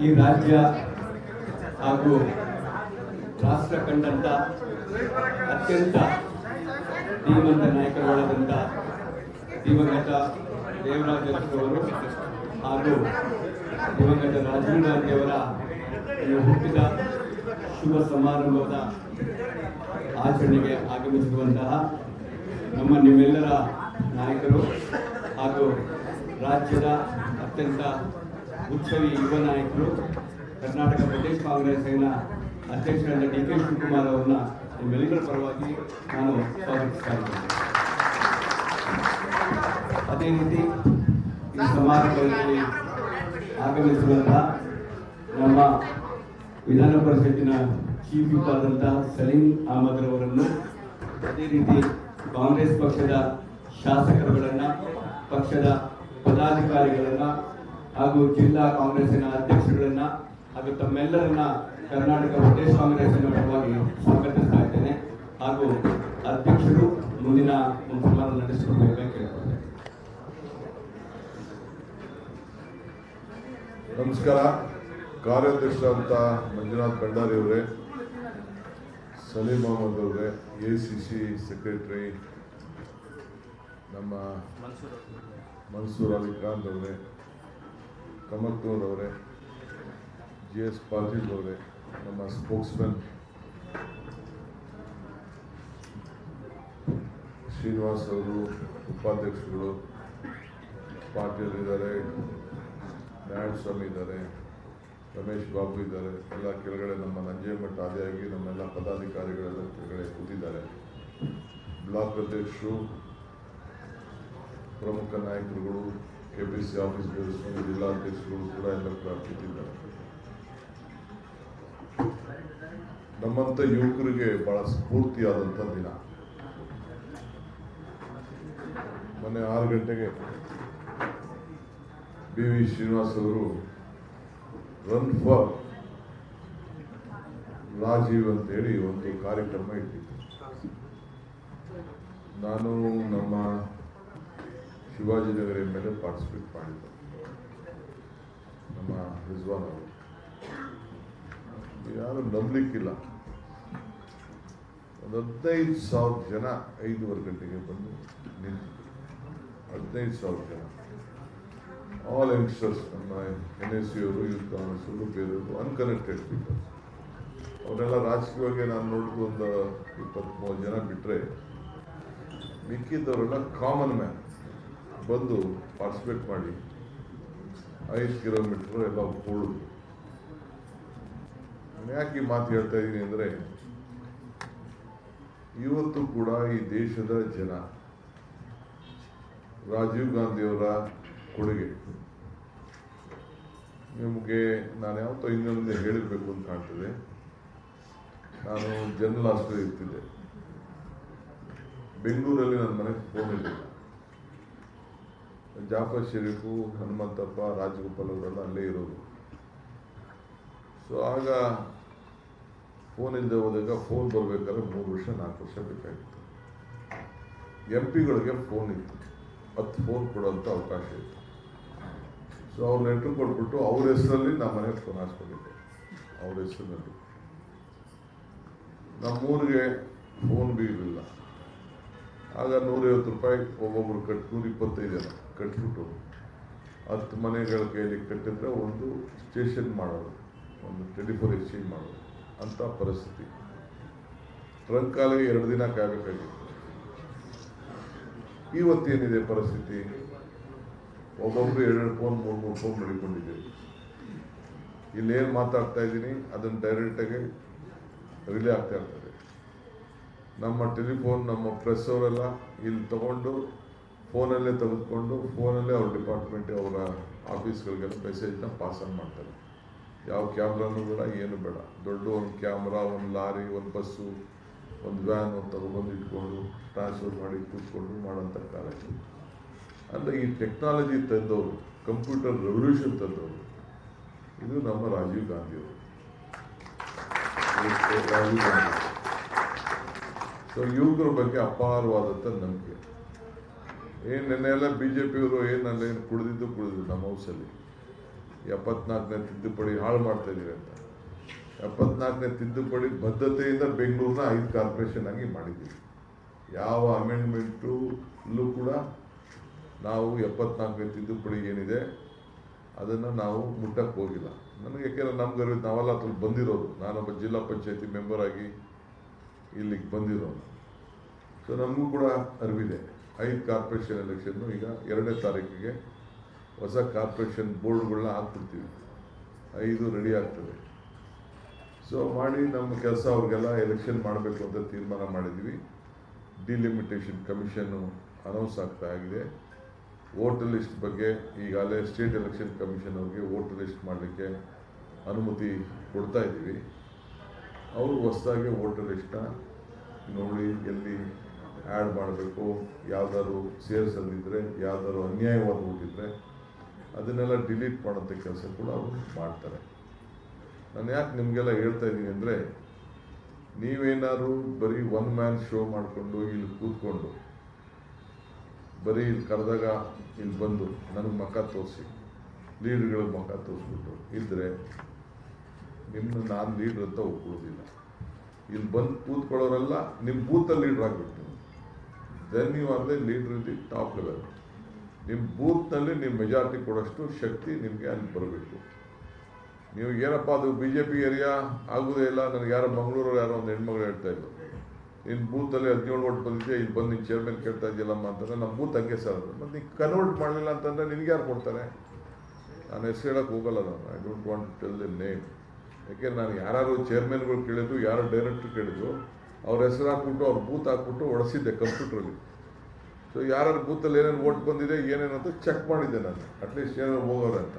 ಈ ರಾಜ್ಯ ಹಾಗೂ ರಾಷ್ಟ್ರ ಕಂಡಂತ ಅತ್ಯಂತ ಧೀಮಂತ ನಾಯಕರುಗಳಾದಂಥ ದಿವಂಗತ ದೇವರಾಜ ಅವರು ಹಾಗೂ ದಿವಂಗತ ರಾಜೀವ್ ಗಾಂಧಿ ಅವರ ಈ ಹುಟ್ಟಿದ ಶುಭ ಸಮಾರಂಭದ ಆಚರಣೆಗೆ ಆಗಮಿಸಿರುವಂತಹ ನಮ್ಮ ನಿಮ್ಮೆಲ್ಲರ ನಾಯಕರು ಹಾಗೂ ರಾಜ್ಯದ ಅತ್ಯಂತ ಉತ್ಸವಿ ಯುವ ನಾಯಕರು, ಕರ್ನಾಟಕ ಪ್ರದೇಶ ಕಾಂಗ್ರೆಸ್ ಅಧ್ಯಕ್ಷರಾದ ಡಿ ಕೆ ಶಿವಕುಮಾರ್ ಅವರನ್ನ ನಿಮ್ಮೆಲ್ಲರ ಪರವಾಗಿ ನಾನು ಸ್ವಾಗತಿಸ್ತಾ ಇದ್ದೇನೆ. ಅದೇ ರೀತಿ ಈ ಸಮಾರಂಭದಲ್ಲಿ ಆಗಮಿಸುವಂತಹ ನಮ್ಮ ವಿಧಾನ ಪರಿಷತ್ತಿನ ಚೀಫ್ ವಿಪ್ ಆದಂತಹ ಸಲೀಂ ಅಹಮದ್ ಅವರನ್ನು ಅದೇ ರೀತಿ ಕಾಂಗ್ರೆಸ್ ಪಕ್ಷದ ಶಾಸಕರುಗಳನ್ನು, ಪಕ್ಷದ ಪದಾಧಿಕಾರಿಗಳನ್ನು ಹಾಗೂ ಜಿಲ್ಲಾ ಕಾಂಗ್ರೆಸ್ಸಿನ ಅಧ್ಯಕ್ಷರುಗಳನ್ನು ಹಾಗೂ ತಮ್ಮೆಲ್ಲರನ್ನ ಕರ್ನಾಟಕ ಪ್ರದೇಶ ಕಾಂಗ್ರೆಸ್ಸಿನ ಪರವಾಗಿ ಸ್ವಾಗತಿಸ್ತಾ ಇದ್ದೇನೆ. ಹಾಗೂ ಅಧ್ಯಕ್ಷರು ಮುಂದಿನ ನಡೆಸಿಕೊಡ್ಬೇಕಾಗಿ ಕೇಳ್ಕೊಳ್ತೇನೆ. ನಮಸ್ಕಾರ. ಕಾರ್ಯಾಧ್ಯಕ್ಷರಾದಂಥ ಮಂಜುನಾಥ್ ಭಂಡಾರಿ ಅವರೇ. ಸಲೀಂ ಅಹಮದ್ ಅವರೇ ಎ ಸಿ ಸಿ ಸೆಕ್ರೆಟರಿ ನಮ್ಮ ಮನ್ಸೂರ್ ಅಲಿ ಖಾನ್ ಅವರೇ ಕಮತ್ತೂರ್ ಅವರೇ ಜಿ ಎಸ್ ಪಾಟೀಲ್ ಅವರೇ ನಮ್ಮ ಸ್ಪೋಕ್ಸ್ಮನ್ ಶ್ರೀನಿವಾಸ್ ಅವರು, ಉಪಾಧ್ಯಕ್ಷರು, ಪಾಟೀಲ್ ಇದ್ದಾರೆ, ನಾರಾಯಣಸ್ವಾಮಿ ಇದ್ದಾರೆ. ರಮೇಶ್ ಬಾಬು ಇದ್ದಾರೆ. ಎಲ್ಲ ಕೆಳಗಡೆ ನಮ್ಮ ನಂಜೇಮಠ ಆದಿಯಾಗಿ ನಮ್ಮೆಲ್ಲ ಪದಾಧಿಕಾರಿಗಳೆಲ್ಲ ಕೆಳಗಡೆ ಕೂತಿದ್ದಾರೆ. ಬ್ಲಾಕ್ ಅಧ್ಯಕ್ಷರು, ಪ್ರಮುಖ ನಾಯಕರುಗಳು ಕೆ ಪಿ ಸಿ ಆಫೀಸ್ಗಳು ಜಿಲ್ಲಾಧ್ಯಕ್ಷರುಗಳು ಕೂಡ ಎಲ್ಲ ಕೂತಿದ್ದಾರೆ. ನಮ್ಮಂಥ ಯುವಕರಿಗೆ ಬಹಳ ಸ್ಫೂರ್ತಿಯಾದಂಥ ದಿನ. ಮೊನ್ನೆ ಆರು ಗಂಟೆಗೆ ಬಿ ವಿ ಶ್ರೀನಿವಾಸ್ ಅವರು ರನ್ ಫಾರ್ ರಾಜೀವ್ ಅಂತೇಳಿ ಒಂದು ಕಾರ್ಯಕ್ರಮ ಇಟ್ಟಿತ್ತು ನಾನು ನಮ್ಮ Shivajinagar M L A participate ಮಾಡಿದ್ದೆ. ನಮ್ಮ ರಿಜ್ವಾನ್ ಅವರು. ಯಾರು ನಂಬಲಿಕ್ಕಿಲ್ಲ. ಒಂದು ಹದಿನೈದು ಸಾವಿರ ಜನ ಐದೂವರೆ ಗಂಟೆಗೆ ಬಂದು ನಿಂತಿದ್ರು. ಹದಿನೈದು ಸಾವಿರ ಜನ. ಆಲ್ ಯಂಗ್ಸ್ಟರ್ಸ್ ನಮ್ಮ ಎನ್ ಎಸ್ ಸಿಯವರು ಯೂತ್ ಕಾಂಗ್ರೆಸ್ ಬೇರೆಯವರು ಅನ್ಕನೆಕ್ಟೆಡ್ ಪೀಪಲ್ ಅವರೆಲ್ಲ ರಾಜಕೀಯವಾಗಿ ನಾನು ನೋಡಿದ್ದು ಒಂದು ಇಪ್ಪತ್ತ್ಮೂರು ಜನ ಬಿಟ್ಟರೆ ಮಿಕ್ಕಿದ್ದವರೆಲ್ಲ ಕಾಮನ್ ಮ್ಯಾನ್ ಬಂದು ಪಾರ್ಟಿಸಿಪೇಟ್ ಮಾಡಿ ಐದು ಕಿಲೋಮೀಟ್ರ್ ಎಲ್ಲ ಕೂಡುದು ಯಾಕೆ ಈ ಮಾತು ಹೇಳ್ತಾ ಇದ್ದೀನಿ ಅಂದರೆ ಇವತ್ತು ಕೂಡ ಈ ದೇಶದ ಜನ ರಾಜೀವ್ ಗಾಂಧಿಯವರ ಕೊಡುಗೆ. ನಿಮಗೆ ನಾನು ಯಾವತ್ತೋ ಇನ್ನೊಂದು ಹೇಳಿರಬೇಕು ಅಂತ ಕಾಣ್ತದೆ ನಾನು ಜನರಲ್ ಆಸ್ಪತ್ರೆ ಇರ್ತಿದ್ದೆ. ಬೆಂಗಳೂರಲ್ಲಿ ನನ್ನ ಮನೆಗೆ ಫೋನ್ ಇರಲಿಲ್ಲ. ಜಾಫರ್ ಶರೀಫು, ಹನುಮಂತಪ್ಪ, ರಾಜಗೋಪಾಲ್ ಅವರೆಲ್ಲ ಅಲ್ಲೇ ಇರೋದು. ಸೊ ಆಗ ಫೋನ್ ಇಲ್ಲದೆ ಹೋದಾಗ ಫೋನ್ ಬರಬೇಕಾದ್ರೆ ಮೂರು ವರ್ಷ, ನಾಲ್ಕು ವರ್ಷ ಬೇಕಾಗಿತ್ತು. ಎಂ ಪಿಗಳಿಗೆ ಫೋನ್ ಇತ್ತು. ಹತ್ತು ಫೋನ್ ಕೊಡೋಂಥ ಅವಕಾಶ ಇತ್ತು. ಸೊ ಅವ್ರ ಲೆಟ್ರ್ ಕೊಟ್ಬಿಟ್ಟು ಅವ್ರ ಹೆಸರಲ್ಲಿ ನಮ್ಮ ಮನೆ ಫೋನ್ ಹಾಸ್ಕೊಂಡಿದ್ದೆ. ಅವ್ರ ಹೆಸರಿನಲ್ಲಿ. ನಮ್ಮೂರಿಗೆ ಫೋನ್ ಬಿ ಇರಲಿಲ್ಲ. ಆಗ ನೂರೈವತ್ತು ರೂಪಾಯಿ ಒಬ್ಬೊಬ್ರು ಕಟ್ ನೂರ ಇಪ್ಪತ್ತೈದು ಜನ ಕಟ್ಬಿಟ್ಟು ಹತ್ತು ಮನೆಗಳ ಕೈಯಲ್ಲಿ ಕಟ್ಟಿದ್ರೆ ಒಂದು ಸ್ಟೇಷನ್ ಮಾಡೋದು, ಒಂದು ಟೆಲಿಫೋನ್ ಎಕ್ಸ್ಚೇಂಜ್ ಮಾಡೋದು ಅಂಥ ಪರಿಸ್ಥಿತಿ. ಟ್ರಂಕ್ ಕಾಲಿಗೆ ಎರಡು ದಿನ ಕಾಯಬೇಕಾಗಿತ್ತು. ಇವತ್ತೇನಿದೆ ಪರಿಸ್ಥಿತಿ? ಒಬ್ಬೊಬ್ರು ಎರಡು ಫೋನ್, ಮೂರು ಮೂರು ಫೋನ್ ಇಲ್ಲಿ ಇಲ್ಲೇನು ಮಾತಾಡ್ತಾ ಇದ್ದೀನಿ, ಅದನ್ನು ಡೈರೆಕ್ಟಾಗಿ ರಿಲೇ ಆಗ್ತಾ ಇರ್ತದೆ. ನಮ್ಮ ಟೆಲಿಫೋನ್ ನಮ್ಮ ಪ್ರೆಸ್ ಅವರೆಲ್ಲ ಇಲ್ಲಿ ತಗೊಂಡು ಫೋನಲ್ಲೇ ತೆಗೆದುಕೊಂಡು, ಫೋನಲ್ಲೇ ಅವ್ರ ಡಿಪಾರ್ಟ್ಮೆಂಟ್ ಅವರ ಆಫೀಸ್ಗಳಿಗೆಲ್ಲ ಮೆಸೇಜ್ನ ಪಾಸ್ ಆನ್ ಮಾಡ್ತಾರೆ. ಯಾವ ಕ್ಯಾಮ್ರಾನು ಬೇಡ, ಏನು ಬೇಡ. ದೊಡ್ಡ ಒಂದು ಕ್ಯಾಮ್ರಾ, ಒಂದು ಲಾರಿ, ಒಂದು ಬಸ್ಸು, ಒಂದು ವ್ಯಾನ್ ತಗೊಬಂದು ಇಟ್ಕೊಂಡು ಟ್ರಾನ್ಸ್ಫರ್ ಮಾಡಿ ಕೂತ್ಕೊಂಡು ಮಾಡೋಂಥ ಕಾಲ. ಅಂದರೆ ಈ ಟೆಕ್ನಾಲಜಿ ತಂದವರು ಕಂಪ್ಯೂಟರ್ ರೆವಲ್ಯೂಷನ್ ತಂದವರು ಇದು ನಮ್ಮ ರಾಜೀವ್ ಗಾಂಧಿಯವರು ಅವರು. ರಾಜೀವ್ ಗಾಂಧಿ ಸೊ ಯುವಕರ ಬಗ್ಗೆ ಅಪಾರವಾದಂಥ ನಂಬಿಕೆ. ಏನು ನೆನ್ನೆಲ್ಲ ಬಿ ಜೆ ಪಿಯವರು ಏನಲ್ಲ ಏನು ಕುಡಿದಿದ್ದು ಕುಡಿದಿದ್ದು ನಮ್ಮ ಹೌಸಲ್ಲಿ ಎಪ್ಪತ್ನಾಲ್ಕನೇ ತಿದ್ದುಪಡಿ ಹಾಳು ಮಾಡ್ತಾ ಇದ್ದೀವಿ ಅಂತ. ಎಪ್ಪತ್ನಾಲ್ಕನೇ ತಿದ್ದುಪಡಿ ಬದ್ಧತೆಯಿಂದ ಬೆಂಗಳೂರನ್ನ ಐದು ಕಾರ್ಪೊರೇಷನ್ ಆಗಿ ಮಾಡಿದ್ದೀವಿ. ಯಾವ ಅಮೆಂಡ್ಮೆಂಟು ಇಲ್ಲೂ ಕೂಡ ನಾವು ಎಪ್ಪತ್ನಾಲ್ಕನೇ ತಿದ್ದುಪಡಿ ಏನಿದೆ, ಅದನ್ನು ನಾವು ಮುಟ್ಟಕ್ಕೆ ಹೋಗಿಲ್ಲ. ನನಗೆ ಯಾಕೆಂದರೆ ನಮ್ಗೆ ಅರಿವು ನಾವೆಲ್ಲ ಅದ್ರಲ್ಲಿ ಬಂದಿರೋದು. ನಾನೊಬ್ಬ ಜಿಲ್ಲಾ ಪಂಚಾಯತಿ ಮೆಂಬರಾಗಿ ಇಲ್ಲಿಗೆ ಬಂದಿರೋನು ಸೊ ನಮಗೂ ಕೂಡ ಅರಿವಿದೆ. ಐದು ಕಾರ್ಪೊರೇಷನ್ ಎಲೆಕ್ಷನ್ನು ಈಗ ಎರಡನೇ ತಾರೀಕಿಗೆ ಹೊಸ ಕಾರ್ಪೊರೇಷನ್ ಬೋರ್ಡ್ಗಳನ್ನ ಹಾಕ್ಬಿಡ್ತೀವಿ. ಐದು ರೆಡಿ ಆಗ್ತದೆ. ಸೊ ಮಾಡಿ ನಮ್ಮ ಕೆಲಸ ಅವ್ರಿಗೆಲ್ಲ ಎಲೆಕ್ಷನ್ ಮಾಡಬೇಕು ಅಂತ ತೀರ್ಮಾನ ಮಾಡಿದ್ವಿ. ಡಿಲಿಮಿಟೇಷನ್ ಕಮಿಷನ್ನು ಅನೌನ್ಸ್ ಆಗ್ತಾ ಆಗಿದೆ. ವೋಟರ್ ಲಿಸ್ಟ್ ಬಗ್ಗೆ ಈಗಾಗಲೇ ಸ್ಟೇಟ್ ಎಲೆಕ್ಷನ್ ಕಮಿಷನ್ ಅವ್ರಿಗೆ ವೋಟರ್ ಲಿಸ್ಟ್ ಮಾಡಲಿಕ್ಕೆ ಅನುಮತಿ ಕೊಡ್ತಾ ಇದ್ದೀವಿ. ಅವರು ಹೊಸದಾಗಿ ವೋಟರ್ ಲಿಸ್ಟ್ನ ನೋಡಿ ಎಲ್ಲಿ ಆ್ಯಡ್ ಮಾಡಬೇಕು, ಯಾವ್ದಾದ್ರು ಸೇರಿಸಲ್ಲಿದ್ದರೆ ಯಾವ್ದಾದ್ರು ಅನ್ಯಾಯವಾಗಿ ಹುಟ್ಟಿದ್ರೆ ಅದನ್ನೆಲ್ಲ ಡಿಲೀಟ್ ಮಾಡೋಂಥ ಕೆಲಸ ಕೂಡ ಅವರು ಮಾಡ್ತಾರೆ. ನಾನು ಯಾಕೆ ನಿಮಗೆಲ್ಲ ಹೇಳ್ತಾ ಇದ್ದೀನಿ ಅಂದರೆ ನೀವೇನಾದ್ರು ಬರೀ ಒನ್ ಮ್ಯಾನ್ ಶೋ ಮಾಡಿಕೊಂಡು ಇಲ್ಲಿ ಕೂತ್ಕೊಂಡು ಬರೀ ಇಲ್ಲಿ ಕರೆದಾಗ ಇಲ್ಲಿ ಬಂದು ನನಗೆ ಮಖ ತೋರಿಸಿ. ಲೀಡ್ಗಳ ಮಖ ತೋರಿಸ್ಬಿಟ್ಟು ಇದ್ದರೆ ನಿಮ್ಮ ನಾನು ಲೀಡ್ರ್ ಅಂತ ಒಪ್ಕೊಳ್ಳೋದಿಲ್ಲ. ಇಲ್ಲಿ ಬಂದು ಕೂತ್ಕೊಳ್ಳೋರೆಲ್ಲ ನಿಮ್ಮ ಬೂತಲ್ಲಿ ಲೀಡ್ರ್ ಆಗಿಬಿಡ್ತೀನಿ ದೆನ್ ನೀವು ಅದೇ ಲೀಡ್ರ್ ಇಲ್ಲಿ ಟಾಪ್ ಲೆವೆಲ್ ನಿಮ್ಮ ಬೂತ್ನಲ್ಲಿ ನಿಮ್ಮ ಮೆಜಾರಿಟಿ ಕೊಡೋಷ್ಟು ಶಕ್ತಿ ನಿಮಗೆ ಅಲ್ಲಿ ಬರಬೇಕು. ನೀವು ಏನಪ್ಪ ಅದು ಬಿ ಜೆ ಪಿ ಏರಿಯಾ ಆಗೋದೇ ಇಲ್ಲ. ನನಗೆ ಯಾರೋ ಮಂಗಳೂರು ಯಾರೋ ಒಂದು ಹೆಣ್ಮಗಳು ಹೇಳ್ತಾ ಇದ್ರು. ನಿನ್ನ ಬೂತಲ್ಲಿ ಹದಿನೇಳು ಓಟ್ ಬಂದಿದೆ, ಇಲ್ಲಿ ಬಂದು ನಿನ್ನ ಚೇರ್ಮನ್ ಕೇಳ್ತಾ ಇದೆಯಲ್ಲಮ್ಮ ಅಂತಂದ್ರೆ ನಮ್ಮ ಬೂತ್ ಹಂಗೆ ಸರ್ ಮತ್ತು ನೀನು ಕನ್ವರ್ಟ್ ಮಾಡಲಿಲ್ಲ ಅಂತಂದರೆ ನಿನಗೆ ಯಾರು ಕೊಡ್ತಾರೆ? ನಾನು ಹೆಸರು ಹೇಳೋಕ್ಕೆ ಹೋಗಲ್ಲ ನಾನು. I don't want to tell the name ಯಾಕೆಂದ್ರೆ ನಾನು ಯಾರು ಚೇರ್ಮನ್ಗಳು ಕೇಳಿದ್ರು, ಯಾರು ಡೈರೆಕ್ಟ್ರ್ ಕೇಳಿದ್ರು, ಅವ್ರ ಹೆಸರು ಹಾಕ್ಬಿಟ್ಟು, ಅವ್ರ ಬೂತ್ ಹಾಕ್ಬಿಟ್ಟು ಒಡಿಸಿದ್ದೆ ಕಂಪ್ಯೂಟ್ರಲ್ಲಿ ಸೊ ಯಾರ್ಯಾರ ಬೂತಲ್ಲಿ ಏನೇನು ಓಟ್ ಬಂದಿದೆ, ಏನೇನು ಅಂತ ಚೆಕ್ ಮಾಡಿದ್ದೆ ನಾನು. ಅಟ್ಲೀಸ್ಟ್ ಏನಾದ್ರು ಹೋಗೋರು ಅಂತ.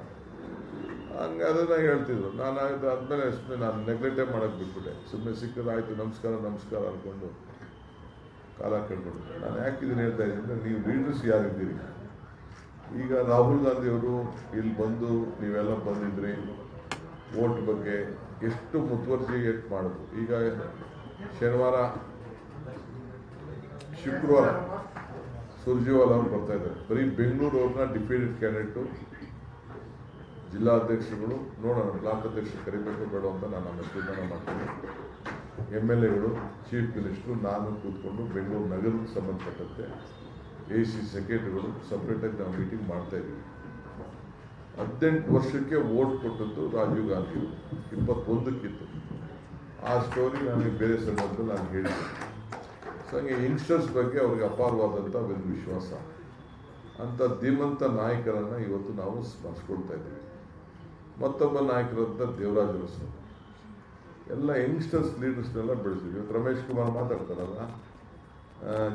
ಹಂಗೆ ಅದನ್ನು ಹೇಳ್ತಿದ್ರು. ನಾನು ಆಯಿತು ಆದಮೇಲೆ ಸುಮ್ಮನೆ ನಾನು ನೆಗ್ಲೆಕ್ಟೇ ಮಾಡೋಕ್ಕೆ ಬಿಟ್ಬಿಟ್ಟೆ. ಸುಮ್ಮನೆ ಸಿಕ್ಕಿದ್ರೆ ಆಯಿತು, ನಮಸ್ಕಾರ ನಮಸ್ಕಾರ ಅಂದ್ಕೊಂಡು ಕಾಲ ಕೇಳ್ಬಿಟ್ಟು ನಾನು ಯಾಕೆ ಇದನ್ನು ಹೇಳ್ತಾ ಇದ್ದೀನಿ ಅಂದರೆ ನೀವು ಲೀಡರ್ಸ್ ಯಾರಿದ್ದೀರಿ? ಈಗ ರಾಹುಲ್ ಗಾಂಧಿಯವರು ಇಲ್ಲಿ ಬಂದು ನೀವೆಲ್ಲ ಬಂದಿದ್ರಿ, ವೋಟ್ ಬಗ್ಗೆ ಎಷ್ಟು ಮುತುವರ್ಜಿ ಮಾಡಿದ್ರು? ಈಗ ಶನಿವಾರ ಶುಕ್ರವಾರ ಸುರ್ಜೇವಾಲ ಅವ್ರು ಬರ್ತಾ ಇದ್ದಾರೆ. ಬರೀ ಬೆಂಗಳೂರು ಅವ್ರನ್ನ ಡಿಫೀಟೆಡ್ ಕ್ಯಾಂಡಿಡೇಟು ಜಿಲ್ಲಾಧ್ಯಕ್ಷರುಗಳು, ನೋಡೋಣ, ಬ್ಲಾಕ್ ಅಧ್ಯಕ್ಷರು ಕರಿಬೇಕು, ಬೇಡ ಅಂತ ನಾನು ನಮ್ಮ ತೀರ್ಮಾನ ಮಾಡ್ತೀನಿ. ಎಂ ಎಲ್ ಎಗಳು ಚೀಫ್ ಮಿನಿಸ್ಟ್ರು, ನಾನು ಕೂತ್ಕೊಂಡು ಬೆಂಗಳೂರು ನಗರಕ್ಕೆ ಸಂಬಂಧಪಟ್ಟಂತೆ ಎ ಸಿ ಸೆಕ್ರೆಟರಿಗಳು ಸಪ್ರೇಟಾಗಿ ನಾವು ಮೀಟಿಂಗ್ ಮಾಡ್ತಾ ಇದ್ದೀವಿ. ಹದಿನೆಂಟು ವರ್ಷಕ್ಕೆ ವೋಟ್ ಕೊಟ್ಟದ್ದು ರಾಜೀವ್ ಗಾಂಧಿ ಇಪ್ಪತ್ತೊಂದಕ್ಕಿತ್ತು. ಆ ಸ್ಟೋರಿ ನನಗೆ ಬೇರೆ ಸಂದರ್ಭದಲ್ಲಿ ನಾನು ಹೇಳಿದ್ದೆ. ಸೊ ಹಂಗೆ ಯಂಗ್ಸ್ಟರ್ಸ್ ಬಗ್ಗೆ ಅವ್ರಿಗೆ ಅಪಾರವಾದಂಥ ಒಂದು ವಿಶ್ವಾಸ. ಅಂಥ ಧೀಮಂತ ನಾಯಕರನ್ನು ಇವತ್ತು ನಾವು ಸ್ಮರಿಸ್ಕೊಳ್ತಾ ಇದ್ದೀವಿ. ಮತ್ತೊಬ್ಬ ನಾಯಕರಂತ ದೇವರಾಜ ಅರಸು ಎಲ್ಲ ಯಂಗ್ಸ್ಟರ್ಸ್ ಲೀಡರ್ಸ್ನೆಲ್ಲ ಬೆಳೆಸಿದ್ವಿ. ಇವತ್ತು ರಮೇಶ್ ಕುಮಾರ್ ಮಾತಾಡ್ತಾರಲ್ಲ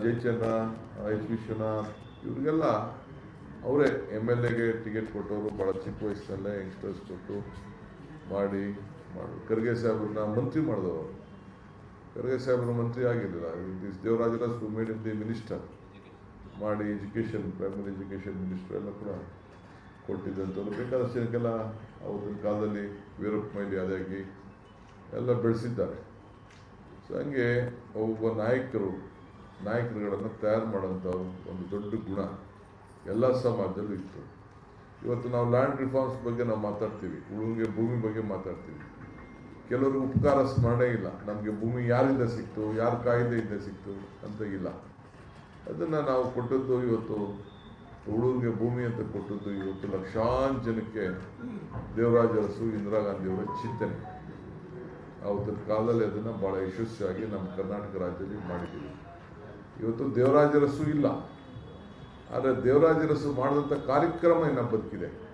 ಜಯಚಂದ್ರ ಎಚ್ ವಿಶ್ವನಾಥ್, ಇವರಿಗೆಲ್ಲ ಅವರೇ ಎಂ ಎಲ್ ಎಗೆ ಟಿಕೆಟ್ ಕೊಟ್ಟವರು ಭಾಳ ಚಿಕ್ಕ ವಯಸ್ಸಿನಲ್ಲೇ ಯಂಗ್ಸ್ಟರ್ಸ್ ಕೊಟ್ಟು ಮಾಡಿ ಮಾಡಿ ಖರ್ಗೆ ಸಾಹೇಬ್ರನ್ನ ಮಂತ್ರಿ ಮಾಡಿದವರು. ಖರ್ಗೆ ಸಾಹೇಬ್ರ ಮಂತ್ರಿ ಆಗಿರಲಿಲ್ಲ. This Devaraja made in the minister ಮಾಡಿ ಎಜುಕೇಷನ್ ಪ್ರೈಮರಿ ಎಜುಕೇಷನ್ ಮಿನಿಸ್ಟರ್ ಎಲ್ಲ ಕೂಡ ಕೊಟ್ಟಿದ್ದಂಥವ್ರು. ಬೇಕಾದಷ್ಟು ಜನಕ್ಕೆಲ್ಲ ಅವ್ರ ಕಾಲದಲ್ಲಿ ವೀರಪ್ಪ ಮೈಲಿ ಅದಾಗಿ ಎಲ್ಲ ಬೆಳೆಸಿದ್ದಾರೆ. ಸೊ ಹಂಗೆ ಒಬ್ಬ ನಾಯಕರು, ನಾಯಕರುಗಳನ್ನು ತಯಾರು ಮಾಡೋಂಥ ಒಂದು ದೊಡ್ಡ ಗುಣ ಎಲ್ಲ ಸಮಾಜದಲ್ಲೂ ಇತ್ತು. ಇವತ್ತು ನಾವು ಲ್ಯಾಂಡ್ ರಿಫಾರ್ಮ್ಸ್ ಬಗ್ಗೆ ನಾವು ಮಾತಾಡ್ತೀವಿ ಉಳುವಿಗೆ ಭೂಮಿ ಬಗ್ಗೆ ಮಾತಾಡ್ತೀವಿ. ಕೆಲವರು ಉಪಕಾರ ಸ್ಮರಣೆ ಇಲ್ಲ, ನಮಗೆ ಭೂಮಿ ಯಾರಿಂದ ಸಿಕ್ತು, ಯಾರ ಕಾಯಿಲೆಯಿಂದ ಸಿಕ್ತು ಅಂತ ಇಲ್ಲ. ಅದನ್ನು ನಾವು ಕೊಟ್ಟದ್ದು ಇವತ್ತು ಉಳುವಿಗೆ ಭೂಮಿ ಅಂತ ಕೊಟ್ಟದ್ದು ಇವತ್ತು ಲಕ್ಷಾಂತರ ಜನಕ್ಕೆ ದೇವರಾಜ ಅರಸು ಇಂದಿರಾ ಗಾಂಧಿಯವರ ಚಿಂತನೆ. ಅವತ್ತಿನ ಕಾಲದಲ್ಲಿ ಅದನ್ನು ಭಾಳ ಯಶಸ್ವಿಯಾಗಿ ನಮ್ಮ ಕರ್ನಾಟಕ ರಾಜ್ಯದಲ್ಲಿ ಮಾಡಿದ್ದೀವಿ. ಇವತ್ತು ದೇವರಾಜರಸು ಇಲ್ಲ. ಆದರೆ ದೇವರಾಜರಸು ಮಾಡಿದಂಥ ಕಾರ್ಯಕ್ರಮ ಇನ್ನು ಬದುಕಿದೆ